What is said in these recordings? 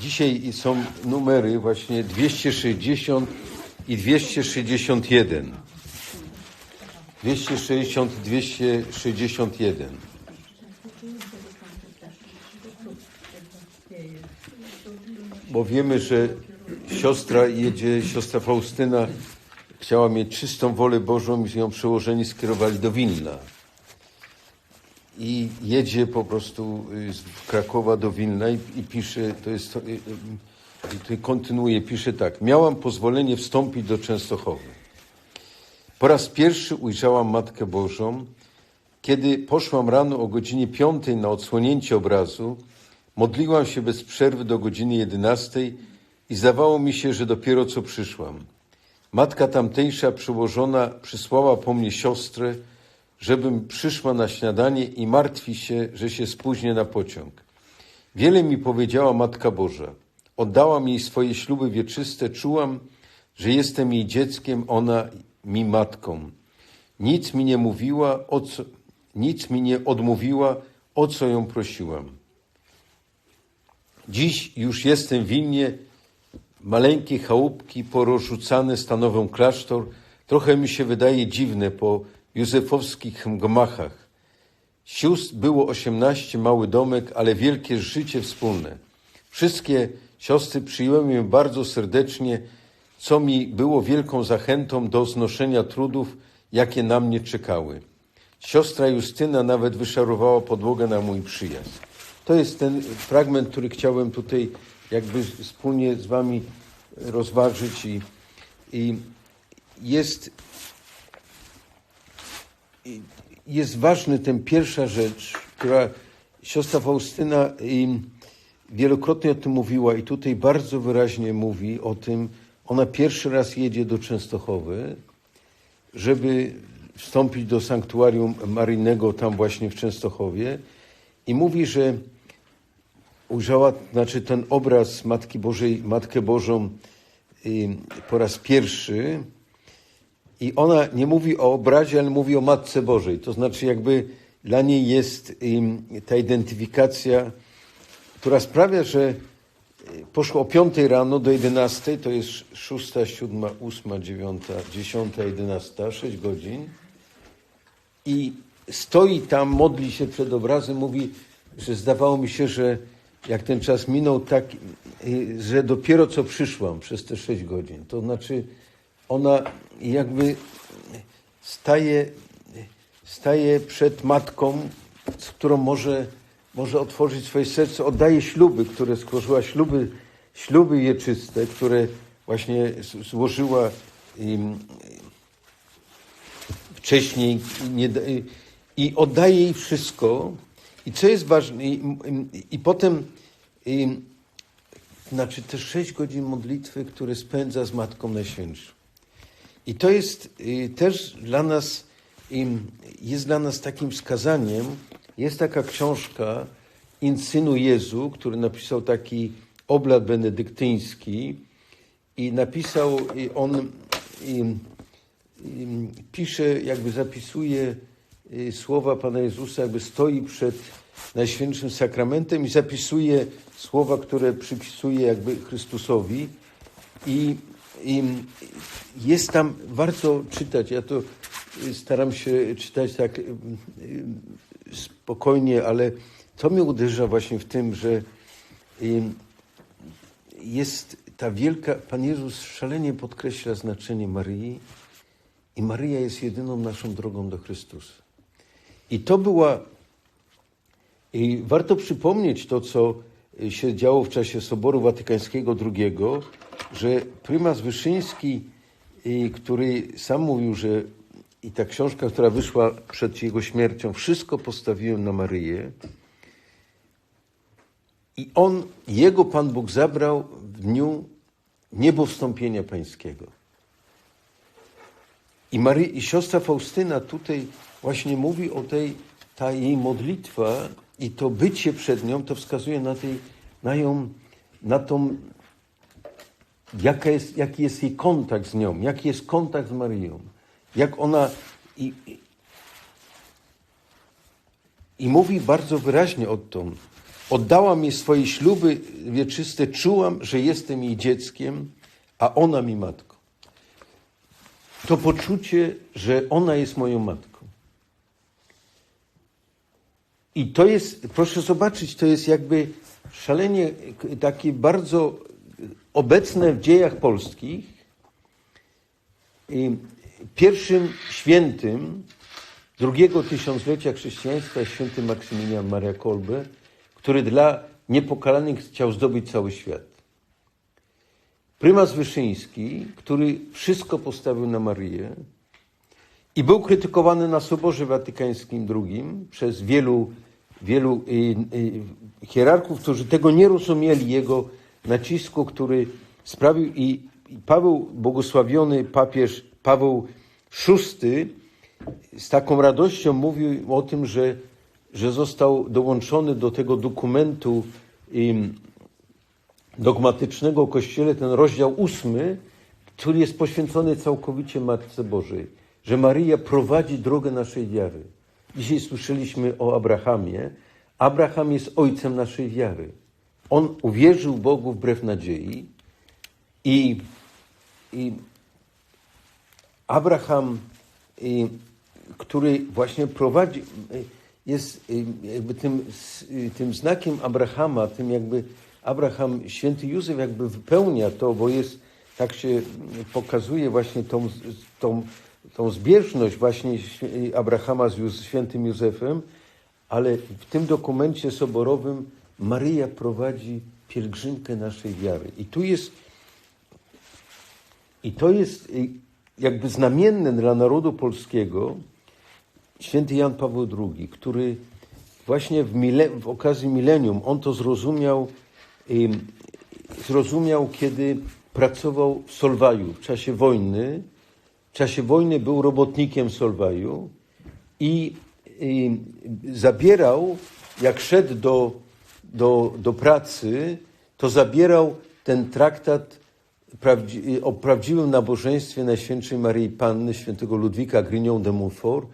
Dzisiaj są numery właśnie 260 i 261. 260 i 261. Bo wiemy, że siostra jedzie, siostra Faustyna chciała mieć czystą wolę Bożą i ją przełożeni skierowali do Wilna. I jedzie po prostu y, z Krakowa do Wilna i, i pisze, to jest, to, y, y, kontynuuje, pisze tak. Miałam pozwolenie wstąpić do Częstochowy. Po raz pierwszy ujrzałam Matkę Bożą, kiedy poszłam rano o godzinie piątej na odsłonięcie obrazu, modliłam się bez przerwy do godziny jedenastej i zdawało mi się, że dopiero co przyszłam. Matka tamtejsza przyłożona przysłała po mnie siostrę, żebym przyszła na śniadanie i martwi się, że się spóźnię na pociąg. Wiele mi powiedziała Matka Boża. Oddałam jej swoje śluby wieczyste, czułam, że jestem jej dzieckiem, ona mi matką. Nic mi nie mówiła, o co, nic mi nie odmówiła, o co ją prosiłam. Dziś już jestem w Wilnie, maleńkie chałupki porozrzucane stanowią klasztor. Trochę mi się wydaje dziwne po józefowskich gmachach. Sióstr było osiemnaście, mały domek, ale wielkie życie wspólne. Wszystkie siostry przyjęły mnie bardzo serdecznie, co mi było wielką zachętą do znoszenia trudów, jakie na mnie czekały. Siostra Justyna nawet wyszarowała podłogę na mój przyjazd. To jest ten fragment, który chciałem tutaj jakby wspólnie z Wami rozważyć i, i jest, jest ważny ten pierwsza rzecz, która siostra Faustyna wielokrotnie o tym mówiła i tutaj bardzo wyraźnie mówi o tym, ona pierwszy raz jedzie do Częstochowy, żeby wstąpić do sanktuarium maryjnego tam właśnie w Częstochowie i mówi, że ujrzała, znaczy ten obraz Matki Bożej, Matkę Bożą y, po raz pierwszy i ona nie mówi o obrazie, ale mówi o Matce Bożej. To znaczy jakby dla niej jest ta identyfikacja, która sprawia, że y, poszło o 5 rano do 11, to jest 6, 7, 8, 9, 10, 11, 6 godzin i stoi tam, modli się przed obrazem, mówi, że zdawało mi się, że jak ten czas minął, tak, y, że dopiero co przyszłam przez te sześć godzin. To znaczy, ona jakby staje, staje przed matką, z którą może, może otworzyć swoje serce, oddaje śluby, które skłożyła, śluby, śluby wieczyste, które właśnie złożyła im, wcześniej nie, i oddaje jej wszystko. I co jest ważne, i, i, i potem, i, znaczy te sześć godzin modlitwy, które spędza z Matką Najświętszą. I to jest y, też dla nas, jest dla nas takim wskazaniem. Jest taka książka Insynu Jezu, który napisał taki oblat benedyktyński i napisał on, pisze, jakby zapisuje y, słowa Pana Jezusa, jakby stoi przed Najświętszym Sakramentem i zapisuje słowa, które przypisuje jakby Chrystusowi i, i jest tam, warto czytać, ja to staram się czytać tak y, y, spokojnie, ale to mnie uderza właśnie w tym, że jest ta wielka, Pan Jezus szalenie podkreśla znaczenie Maryi i Maryja jest jedyną naszą drogą do Chrystusa. I to była, i warto przypomnieć to, co się działo w czasie Soboru Watykańskiego II, że prymas Wyszyński, który sam mówił, że i ta książka, która wyszła przed jego śmiercią, wszystko postawiłem na Maryję. I on, jego Pan Bóg zabrał w dniu niebowstąpienia pańskiego. I, Mary, I siostra Faustyna tutaj właśnie mówi o tej, ta jej modlitwa i to bycie przed nią, to wskazuje na, tej, na ją, na tą, jaka jest, jaki jest jej kontakt z nią, jaki jest kontakt z Maryją, jak ona i, i, i mówi bardzo wyraźnie o tym, oddałam jej swoje śluby wieczyste, czułam, że jestem jej dzieckiem, a ona mi matką. To poczucie, że ona jest moją matką. I to jest, proszę zobaczyć, to jest jakby szalenie takie bardzo obecne w dziejach polskich. Pierwszym świętym drugiego tysiąclecia chrześcijaństwa jest święty Maksymilian Maria Kolbe, który dla niepokalanych chciał zdobyć cały świat. Prymas Wyszyński, który wszystko postawił na Marię i był krytykowany na Soborze Watykańskim II przez wielu, wielu y, y, hierarchów, którzy tego nie rozumieli, jego nacisku, który sprawił i, Paweł, błogosławiony papież Paweł VI z taką radością mówił o tym, że, że został dołączony do tego dokumentu dogmatycznego o Kościele, ten rozdział ósmy, który jest poświęcony całkowicie Matce Bożej, że Maryja prowadzi drogę naszej wiary. Dzisiaj słyszeliśmy o Abrahamie. Abraham jest ojcem naszej wiary. On uwierzył Bogu wbrew nadziei i, i Abraham, i, który właśnie prowadzi, jest jakby tym, tym znakiem Abrahama, tym jakby Abraham, święty Józef jakby wypełnia to, bo jest, tak się pokazuje właśnie tą, tą, tą zbieżność właśnie Abrahama z świętym Józefem, ale w tym dokumencie soborowym Maryja prowadzi pielgrzymkę naszej wiary. I tu jest, i to jest jakby znamienne dla narodu polskiego święty Jan Paweł II, który właśnie w, mile, w okazji milenium, on to zrozumiał, zrozumiał, kiedy pracował w Solwaju w czasie wojny. W czasie wojny był robotnikiem Solwaju i, i zabierał, jak szedł do, do, do pracy, to zabierał ten traktat o prawdziwym nabożeństwie Najświętszej Maryi Panny, świętego Ludwika Grignon de Montfort.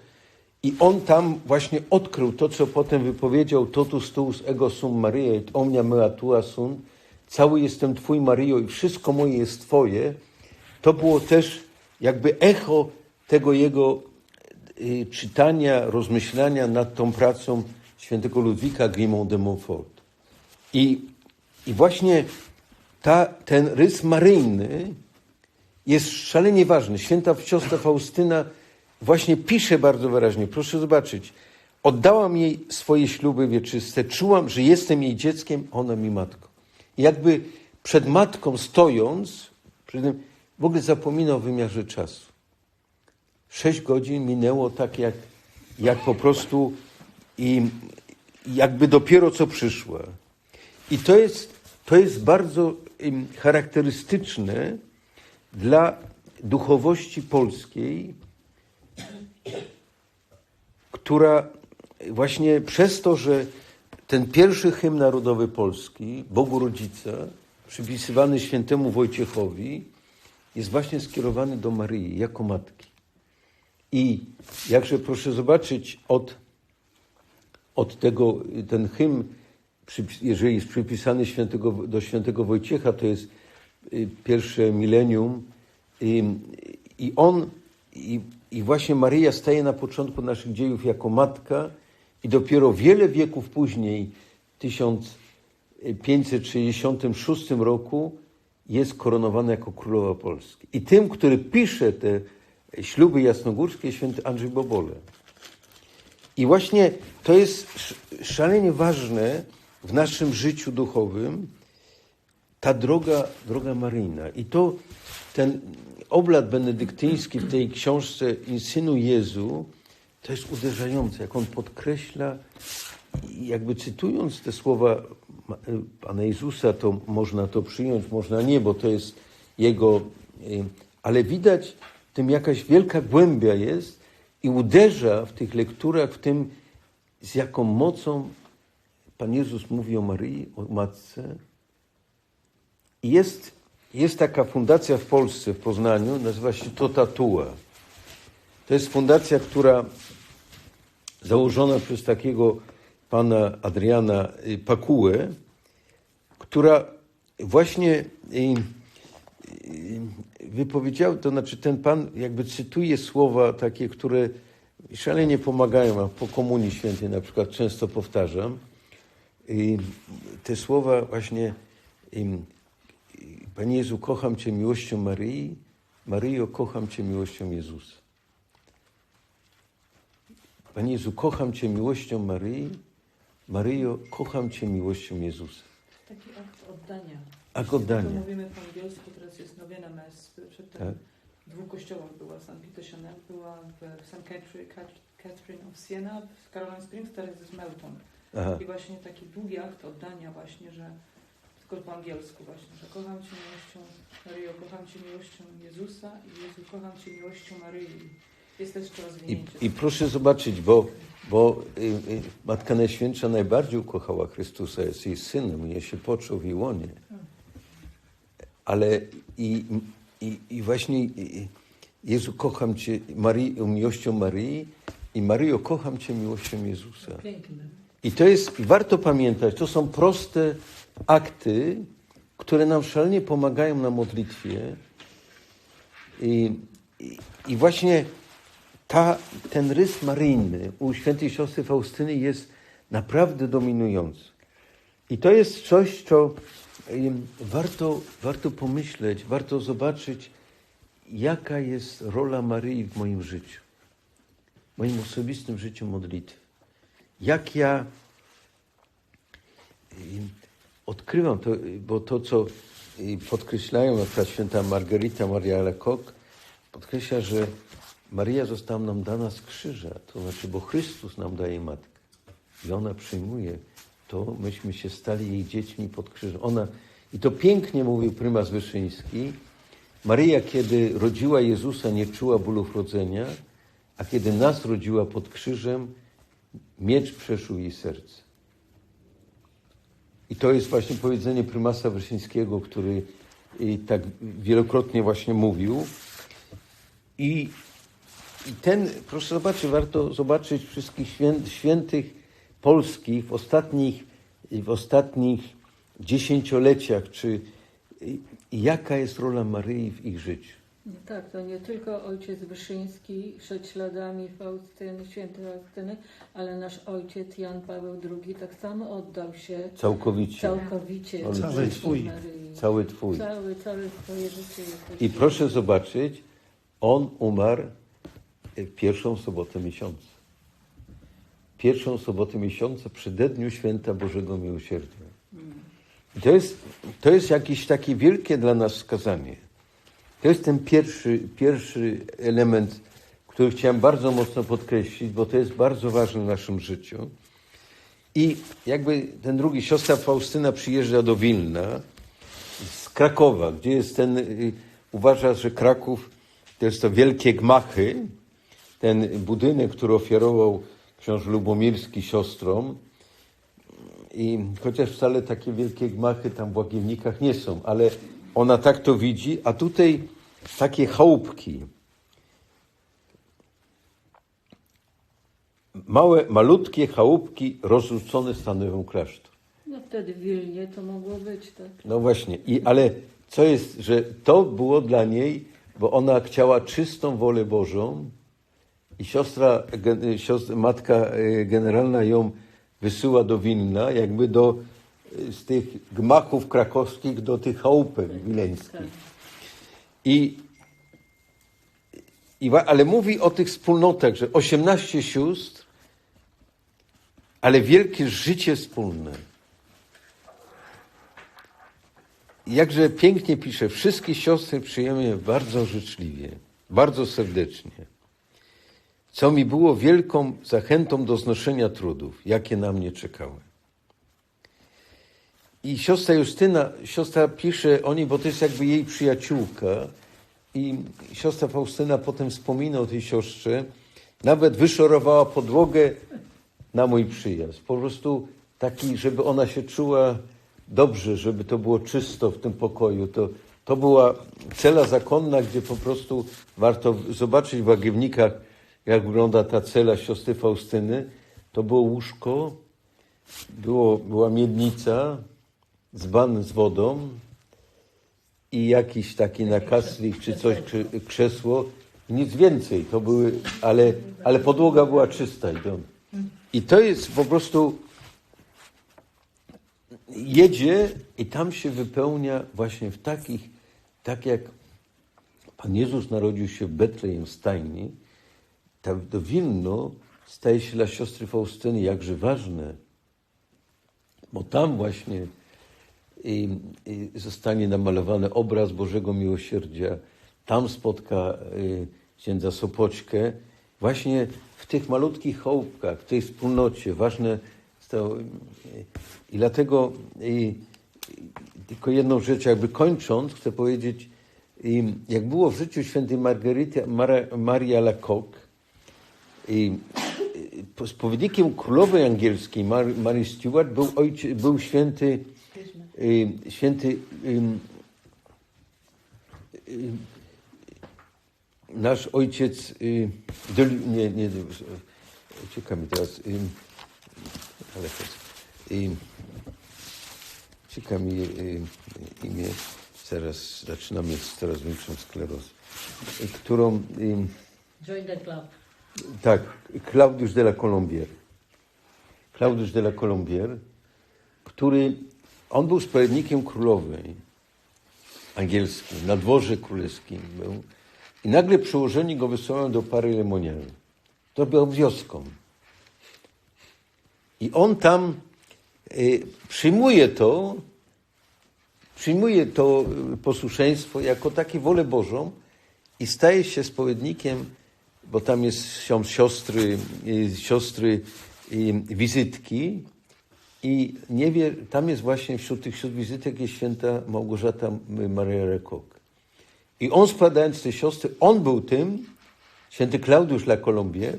I on tam właśnie odkrył to, co potem wypowiedział totus tuus ego sum Maria et omnia mea tua sunt, cały jestem Twój Maryjo i wszystko moje jest Twoje, to było też jakby echo tego jego y, czytania, rozmyślania nad tą pracą świętego Ludwika Grimont de Montfort. I, i właśnie ta, ten rys maryjny jest szalenie ważny. Święta siostra Faustyna właśnie pisze bardzo wyraźnie, proszę zobaczyć, oddałam jej swoje śluby wieczyste, czułam, że jestem jej dzieckiem, ona mi matką. I jakby przed matką stojąc, w ogóle zapomina o wymiarze czasu. Sześć godzin minęło tak, jak, jak po prostu i jakby dopiero co przyszła. I to jest, to jest bardzo charakterystyczne dla duchowości polskiej, która właśnie przez to, że ten pierwszy hymn narodowy Polski, Bogu Rodzica, przypisywany świętemu Wojciechowi, jest właśnie skierowany do Maryi jako matki. I jakże proszę zobaczyć, od, od tego, ten hymn, jeżeli jest przypisany świętego, do świętego Wojciecha, to jest y, pierwsze milenium, i, i on, i i właśnie Maryja staje na początku naszych dziejów jako matka i dopiero wiele wieków później, w 1566 roku, jest koronowana jako królowa Polski. I tym, który pisze te śluby jasnogórskie, święty Andrzej Bobole. I właśnie to jest szalenie ważne w naszym życiu duchowym, ta droga, droga maryjna. I to ten oblat benedyktyński w tej książce Insynu Jezu, to jest uderzające, jak on podkreśla, jakby cytując te słowa Pana Jezusa, to można to przyjąć, można nie, bo to jest Jego, y, ale widać w tym jakaś wielka głębia jest i uderza w tych lekturach, w tym z jaką mocą Pan Jezus mówi o Maryi, o Matce. I jest jest taka fundacja w Polsce, w Poznaniu, nazywa się Totatua. To jest fundacja, która założona przez takiego pana Adriana y, Pakułę, która właśnie y, y, wypowiedział, to znaczy ten pan jakby cytuje słowa takie, które szalenie pomagają, a po Komunii Świętej na przykład często powtarzam. I te słowa właśnie Panie Jezu, kocham Cię miłością Maryi, Maryjo, kocham Cię miłością Jezusa. Panie Jezu, kocham Cię miłością Maryi, Maryjo, kocham Cię miłością Jezusa. Taki akt oddania. Akt To oddania. mówimy po angielsku, teraz jest nowina mes. Przedtem Tak. kościołach była, St. Peter Chanel była w St. Catherine, Catherine of Siena, w Caroline Springs, teraz jest Melton. Aha. I właśnie taki długi akt oddania właśnie, że tylko po angielsku właśnie, że kocham Cię miłością Maryjo, kocham Cię miłością Jezusa i Jezu, kocham Cię miłością Maryi. Jest też to I, rozwinięcie. I proszę zobaczyć, bo, bo y, y, Matka Najświętsza najbardziej ukochała Chrystusa, jest jej synem, nie się począł w jej łonie. Ale i, i, i właśnie i- Jezu, kocham Cię Maryi, miłością Maryi i Maryjo, kocham Cię miłością Jezusa. Piękne. I to jest, warto pamiętać, to są proste akty, które nam szalenie pomagają na modlitwie. I, i, i właśnie ta, ten rys maryjny u świętej siostry Faustyny jest naprawdę dominujący. I to jest coś, co warto, warto pomyśleć, warto zobaczyć, jaka jest rola Maryi w moim życiu, w moim osobistym życiu modlitwy. Jak ja em, odkrywam to, bo to, co y, podkreślają, przykład święta Margarita Maria Lecoq, podkreśla, że Maria została nam dana z krzyża, to znaczy, bo Chrystus nam daje matkę i ona przyjmuje, to myśmy się stali jej dziećmi pod krzyżem. Ona, i to pięknie mówił prymas Wyszyński, Maryja, kiedy rodziła Jezusa, nie czuła bólów rodzenia, a kiedy nas rodziła pod krzyżem, miecz przeszył jej serce. I to jest właśnie powiedzenie prymasa Wyszyńskiego, który i tak wielokrotnie właśnie mówił. I, I ten, proszę zobaczyć, warto zobaczyć wszystkich świę, świętych polskich w ostatnich, w ostatnich dziesięcioleciach, czy i- jaka jest rola Maryi w ich życiu. No tak, to nie tylko ojciec Wyszyński szedł śladami Faustyny, świętej Faustyny, ale nasz ojciec Jan Paweł II tak samo oddał się Całkowicie. całkowicie Cały twój. Maryi. Cały Twój. Cały, całe swoje życie. I proszę zobaczyć, on umarł w pierwszą sobotę miesiąca. Pierwszą sobotę miesiąca przy dniu święta Bożego Miłosierdzia. I to jest, to jest jakieś takie wielkie dla nas wskazanie. To jest ten pierwszy, pierwszy element, który chciałem bardzo mocno podkreślić, bo to jest bardzo ważne w naszym życiu. I jakby ten drugi, siostra Faustyna przyjeżdża do Wilna, z Krakowa, gdzie jest ten, y, uważa, że Kraków to jest to wielkie gmachy, ten budynek, który ofiarował książę Lubomirski siostrom. I chociaż wcale takie wielkie gmachy tam w Łagiewnikach nie są, ale ona tak to widzi, a tutaj takie chałupki. Małe, malutkie chałupki rozrzucone stanowią klasztor. No wtedy w Wilnie to mogło być, tak. No właśnie, I, ale co jest, że to było dla niej, bo ona chciała czystą wolę Bożą i siostra, gen- siostra matka e, generalna ją wysyła do Wilna, jakby do, e, z tych gmachów krakowskich do tych chałupek Tak. wileńskich. I, i, ale mówi o tych wspólnotach, że 18 sióstr, ale wielkie życie wspólne. Jakże pięknie pisze, wszystkie siostry przyjmuję bardzo życzliwie, bardzo serdecznie, co mi było wielką zachętą do znoszenia trudów, jakie na mnie czekały. I siostra Justyna, siostra pisze o niej, bo to jest jakby jej przyjaciółka i siostra Faustyna potem wspomina o tej siostrze, nawet wyszorowała podłogę na mój przyjazd. Po prostu taki, żeby ona się czuła dobrze, żeby to było czysto w tym pokoju. To, to była cela zakonna, gdzie po prostu warto zobaczyć w Łagiewnikach, jak wygląda ta cela siostry Faustyny. To było łóżko było, była miednica, dzban z wodą i jakiś taki nakaslik czy coś, krzesło. Nic więcej. To były, ale, ale podłoga była czysta. I to, I to jest po prostu jedzie i tam się wypełnia właśnie w takich, tak jak Pan Jezus narodził się w Betlejem stajni, to Wilno staje się dla siostry Faustyny jakże ważne, bo tam właśnie i, i zostanie namalowany obraz Bożego Miłosierdzia, tam spotka y, księdza Sopoćkę, właśnie w tych malutkich chałupkach, w tej wspólnocie, ważne to, y, i dlatego i, tylko jedną rzecz, jakby kończąc, chcę powiedzieć, i jak było w życiu świętej Margarity Mara, Maria Lacoque, i y, spowiednikiem królowej angielskiej Mary, Mary Stuart był, ojcie, był święty, y, święty y, y, nasz ojciec, y, nie, nie, ucieka mi teraz, y, ale y, ucieka mi y, imię, zaraz zaczynam mieć coraz większą sklerozę, y, którą, y, Join the club. tak, Claudius de la Colombier. Claudius de la Colombier, który, on był spowiednikiem królowej angielskim, na dworze królewskim był i nagle przełożeni go wysyłają do Pary Lemonial. To był wioską. I on tam y, przyjmuje to, przyjmuje to y, posłuszeństwo jako takie wolę Bożą i staje się spowiednikiem, bo tam jest, siostry, y, siostry y, wizytki i nie wie, tam jest właśnie wśród tych wśród wizytek jest święta Małgorzata Maria Rekok. I on składając te siostry, on był tym, święty Klaudiusz La Colombier,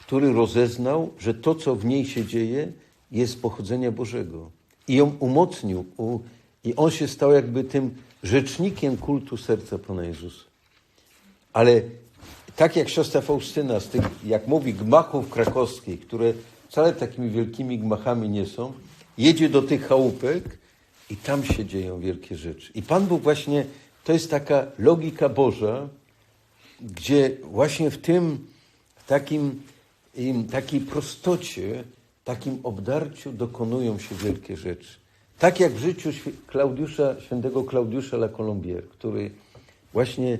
który rozeznał, że to, co w niej się dzieje, jest pochodzenia Bożego. I ją umocnił. U, I on się stał jakby tym rzecznikiem kultu serca Pana Jezusa. Ale tak jak siostra Faustyna z tych, jak mówi, gmachów krakowskich, które wcale takimi wielkimi gmachami nie są, jedzie do tych chałupek i tam się dzieją wielkie rzeczy. I Pan Bóg właśnie, to jest taka logika Boża, gdzie właśnie w tym takim, im, takiej prostocie, takim obdarciu dokonują się wielkie rzeczy. Tak jak w życiu Klaudiusza, świętego Klaudiusza La Colombier, który właśnie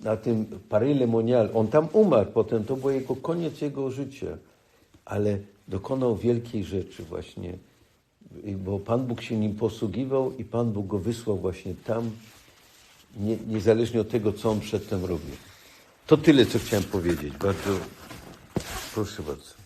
na tym Paris Lemonial, on tam umarł potem, to był jego koniec jego życia, ale dokonał wielkiej rzeczy właśnie, bo Pan Bóg się nim posługiwał i Pan Bóg go wysłał właśnie tam, nie, niezależnie od tego, co on przedtem robił. To tyle, co chciałem powiedzieć. Bardzo proszę bardzo.